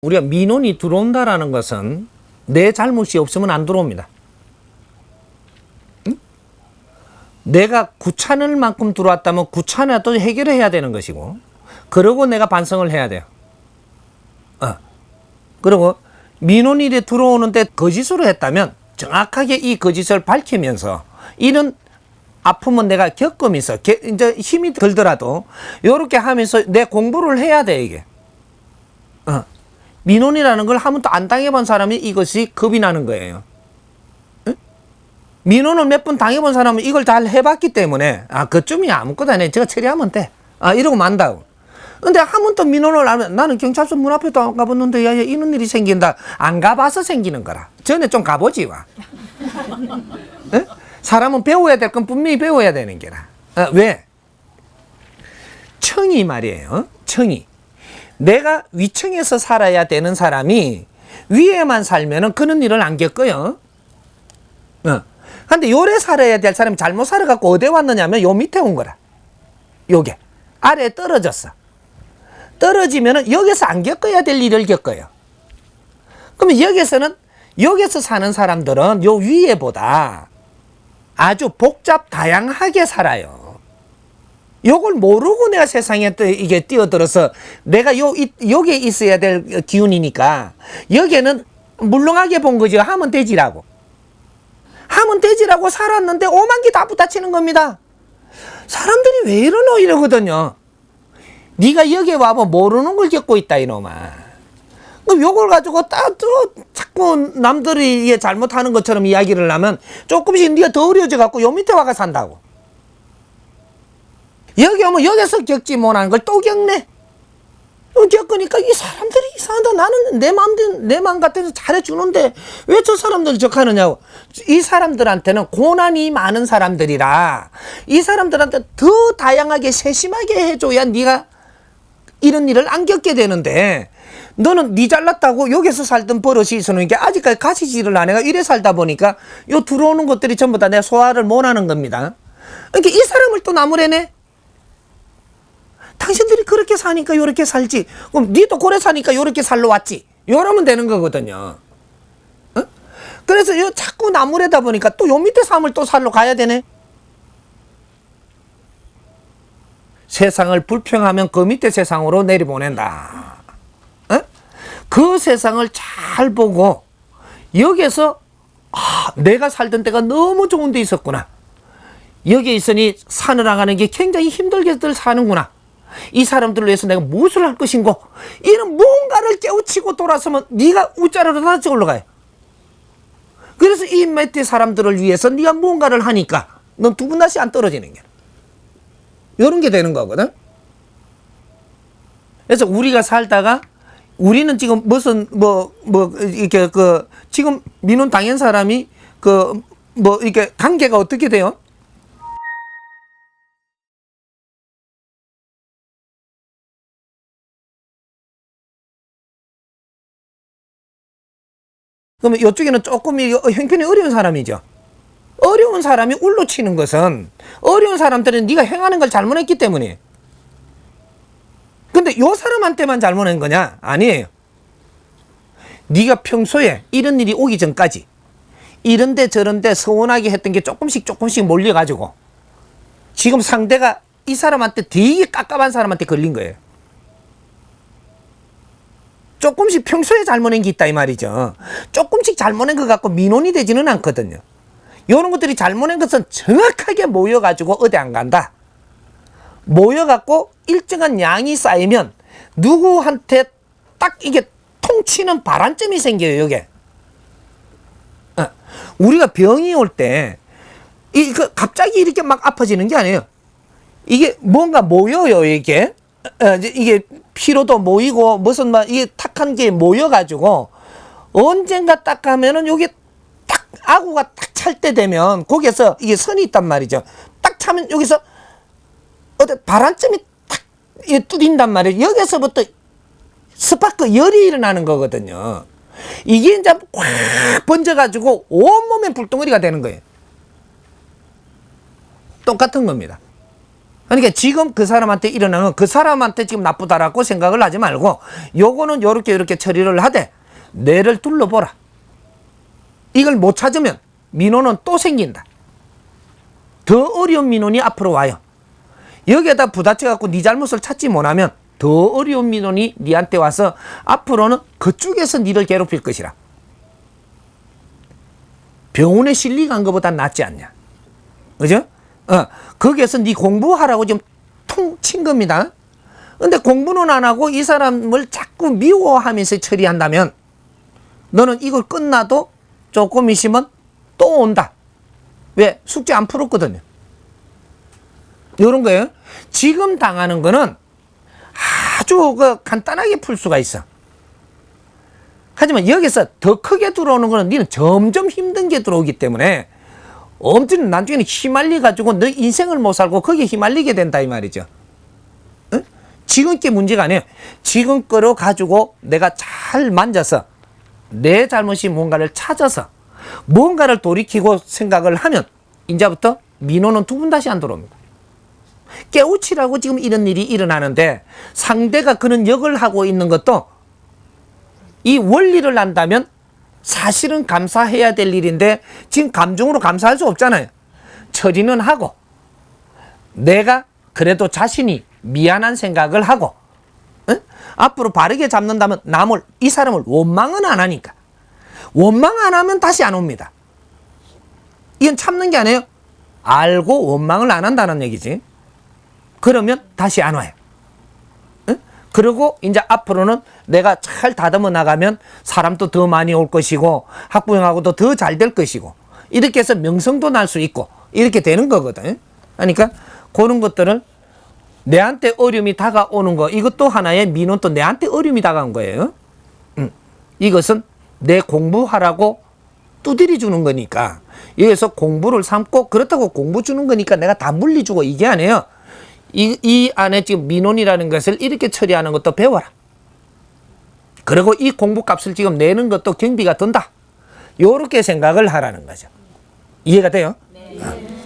우리가 민원이 들어온다라는 것은 내 잘못이 없으면 안 들어옵니다. 응? 내가 구차할 만큼 들어왔다면 구차나도 해결해야 되는 것이고, 그러고 내가 반성을 해야 돼요. 어. 그리고 민원일이 들어오는데 거짓으로 했다면 정확하게 이 거짓을 밝히면서 이런 아픔은 내가 겪으면서 게- 이제 힘이 들더라도 이렇게 하면서 내 공부를 해야 돼 이게. 어. 민원이라는 걸 한 번도 안 당해본 사람이 이것이 겁이 나는 거예요. 응? 민원을 몇 번 당해본 사람은 이걸 잘 해봤기 때문에 아 그쯤이 아무것도 아니야 제가 처리하면 돼. 아 이러고 만다고. 근데 한 번도 민원을 안 하면 나는 경찰서 문 앞에도 안 가봤는데 야, 야 이런 일이 생긴다. 안 가봐서 생기는 거라. 전에 좀 가보지 와. 응? 사람은 배워야 될 건 분명히 배워야 되는 게라. 아, 왜? 청이 말이에요. 청이. 내가 위층에서 살아야 되는 사람이 위에만 살면은 그런 일을 안 겪어요. 어. 근데 요래 살아야 될 사람이 잘못 살아갖고 어디 왔느냐면 요 밑에 온 거라. 요게. 아래에 떨어졌어. 떨어지면은 여기서 안 겪어야 될 일을 겪어요. 그러면 여기서는 여기서 사는 사람들은 요 위에보다 아주 복잡 다양하게 살아요. 요걸 모르고 내가 세상에 또 이게 뛰어들어서 내가 요, 이, 여기에 있어야 될 기운이니까 여기에는 물렁하게 본 거죠. 하면 되지라고. 하면 되지라고 살았는데 오만 개 다 부딪히는 겁니다. 사람들이 왜 이러노 이러거든요. 네가 여기에 와면 모르는 걸 겪고 있다 이놈아. 그럼 요걸 가지고 딱또 자꾸 남들이 잘못하는 것처럼 이야기를 하면 조금씩 네가 더 어려워져 갖고 요 밑에 와가 산다고. 여기 오면 여기서 겪지 못하는 걸 또 겪네. 어, 겪으니까 이 사람들이 이상하다. 나는 내 마음대로, 내 마음 같아서 잘해주는데 왜 저 사람들을 적하느냐고. 이 사람들한테는 고난이 많은 사람들이라 이 사람들한테 더 다양하게 세심하게 해줘야 네가 이런 일을 안 겪게 되는데 너는 네 잘났다고 여기서 살던 버릇이 있었는 게 아직까지 가시지를 안 해가 이래 살다 보니까 요 들어오는 것들이 전부 다 내가 소화를 못 하는 겁니다. 그러니까 이 사람을 또 나무래네. 당신들이 그렇게 사니까 요렇게 살지. 그럼 니도 고래 사니까 요렇게 살러 왔지. 요러면 되는 거거든요. 어? 그래서 요 자꾸 나무래다 보니까 또 요 밑에 삶을 또 살러 가야 되네. 세상을 불평하면 그 밑에 세상으로 내려보낸다. 어? 그 세상을 잘 보고 여기에서 아, 내가 살던 때가 너무 좋은 데 있었구나. 여기에 있으니 사느라가는 게 굉장히 힘들게들 사는구나. 이 사람들을 위해서 내가 무엇을 할 것인고 이런 뭔가를 깨우치고 돌아서면 네가 우짜르르 다시 올라가요. 그래서 이 밑에 사람들을 위해서 네가 뭔가를 하니까 넌 두 분 다시 안 떨어지는 게 이런 게 되는 거거든. 그래서 우리가 살다가 우리는 지금 무슨 뭐뭐 이렇게 그 지금 민원 당한 사람이 그 뭐 이렇게 관계가 어떻게 돼요? 그러면 이쪽에는 조금 이 형편이 어려운 사람이죠. 어려운 사람이 울로 치는 것은 어려운 사람들은 네가 행하는 걸 잘못했기 때문에. 근데 요 사람한테만 잘못한 거냐? 아니에요. 네가 평소에 이런 일이 오기 전까지 이런데 저런데 서운하게 했던 게 조금씩 조금씩 몰려가지고 지금 상대가 이 사람한테 되게 깝깝한 사람한테 걸린 거예요. 조금씩 평소에 잘못한 게 있다 이 말이죠. 조금씩 잘못한 것 갖고 민원이 되지는 않거든요. 이런 것들이 잘못한 것은 정확하게 모여가지고 어디 안 간다. 모여갖고 일정한 양이 쌓이면 누구한테 딱 이게 통치는 바란점이 생겨요, 이게. 어, 우리가 병이 올 때, 이, 그, 갑자기 이렇게 막 아파지는 게 아니에요. 이게 뭔가 모여요, 이게. 어, 이게 피로도 모이고, 무슨 막, 이게 탁한 게 모여가지고, 언젠가 딱 가면은 여기 딱, 아구가 딱 찰 때 되면, 거기에서 이게 선이 있단 말이죠. 딱 차면 여기서, 어디 바람점이 탁, 이게 뚫린단 말이에요. 여기서부터 스파크 열이 일어나는 거거든요. 이게 이제 확 번져가지고 온몸에 불덩어리가 되는 거예요. 똑같은 겁니다. 그러니까 지금 그 사람한테 일어나는 그 사람한테 지금 나쁘다라고 생각을 하지 말고 요거는 요렇게 요렇게 처리를 하되 뇌를 둘러보라. 이걸 못 찾으면 민원은 또 생긴다. 더 어려운 민원이 앞으로 와요. 여기에다 부딪혀 갖고 네 잘못을 찾지 못하면 더 어려운 민원이 네한테 와서 앞으로는 그쪽에서 네를 괴롭힐 것이라. 병원에 실리 간 것보다 낫지 않냐. 그죠? 어, 거기에서 네 공부하라고 지금 통친 겁니다. 근데 공부는 안 하고 이 사람을 자꾸 미워하면서 처리한다면 너는 이걸 끝나도 조금 있으면 또 온다. 왜? 숙제 안 풀었거든요. 이런 거예요. 지금 당하는 거는 아주 그 간단하게 풀 수가 있어. 하지만 여기서 더 크게 들어오는 거는 니는 점점 힘든 게 들어오기 때문에 엄청 나중에는 휘말려 가지고 너 인생을 못 살고 거기에 휘말리게 된다 이 말이죠. 응? 지금 게 문제가 아니에요. 지금 거로 가지고 내가 잘 만져서 내 잘못이 뭔가를 찾아서 뭔가를 돌이키고 생각을 하면 이제부터 민호는 두 분 다시 안 들어옵니다. 깨우치라고 지금 이런 일이 일어나는데 상대가 그런 역을 하고 있는 것도 이 원리를 안다면 사실은 감사해야 될 일인데 지금 감정으로 감사할 수 없잖아요. 처리는 하고 내가 그래도 자신이 미안한 생각을 하고 응? 앞으로 바르게 잡는다면 남을 이 사람을 원망은 안 하니까 원망 안 하면 다시 안 옵니다. 이건 참는 게 아니에요. 알고 원망을 안 한다는 얘기지. 그러면 다시 안 와요. 응? 그리고 이제 앞으로는 내가 잘 다듬어 나가면 사람도 더 많이 올 것이고 학부형하고도 더 잘 될 것이고 이렇게 해서 명성도 날 수 있고 이렇게 되는 거거든. 그러니까 그런 것들을 내한테 어려움이 다가오는 거 이것도 하나의 민원 또 내한테 어려움이 다가온 거예요. 음. 이것은 내 공부하라고 두드리 주는 거니까 여기서 공부를 삼고 그렇다고 공부 주는 거니까 내가 다 물리주고 이게 아니에요. 이, 이 안에 지금 민원이라는 것을 이렇게 처리하는 것도 배워라. 그리고 이 공부값을 지금 내는 것도 경비가 든다. 요렇게 생각을 하라는 거죠. 이해가 돼요? 어.